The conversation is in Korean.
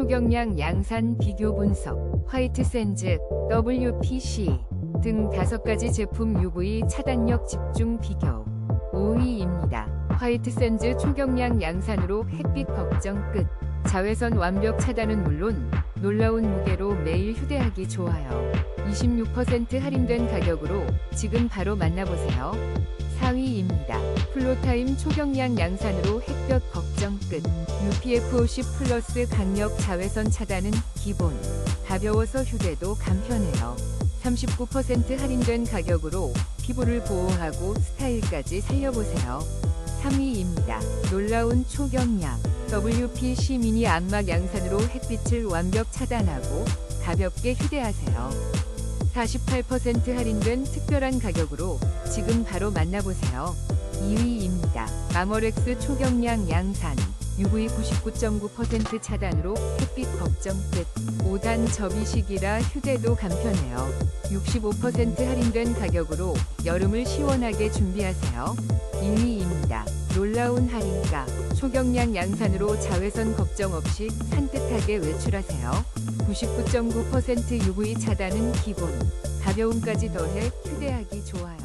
초경량 양산 비교 분석, 화이트 샌즈, WPC 등 다섯 가지 제품 UV 차단력 집중 비교 5위입니다. 화이트 샌즈 초경량 양산으로 햇빛 걱정 끝. 자외선 완벽 차단은 물론 놀라운 무게로 매일 휴대하기 좋아요. 26% 할인된 가격으로 지금 바로 만나보세요. 4위입니다. 플로타임 초경량 양산으로 햇볕 걱정 끝. UPF 50 플러스 강력 자외선 차단은 기본. 가벼워서 휴대도 간편해요. 39% 할인된 가격으로 피부를 보호하고 스타일까지 살려보세요. 3위입니다. 놀라운 초경량 WPC 미니 안막 양산으로 햇빛을 완벽 차단하고 가볍게 휴대하세요. 48% 할인된 특별한 가격으로 지금 바로 만나보세요. 2위입니다. 마모렉스 초경량 양산 UV 99.9% 차단으로 햇빛 걱정 끝. 5단 접이식이라 휴대도 간편해요. 65% 할인된 가격으로 여름을 시원하게 준비하세요. 1위입니다. 놀라운 할인가. 초경량 양산으로 자외선 걱정 없이 산뜻하게 외출하세요. 99.9% UV 차단은 기본. 가벼움까지 더해 휴대하기 좋아요.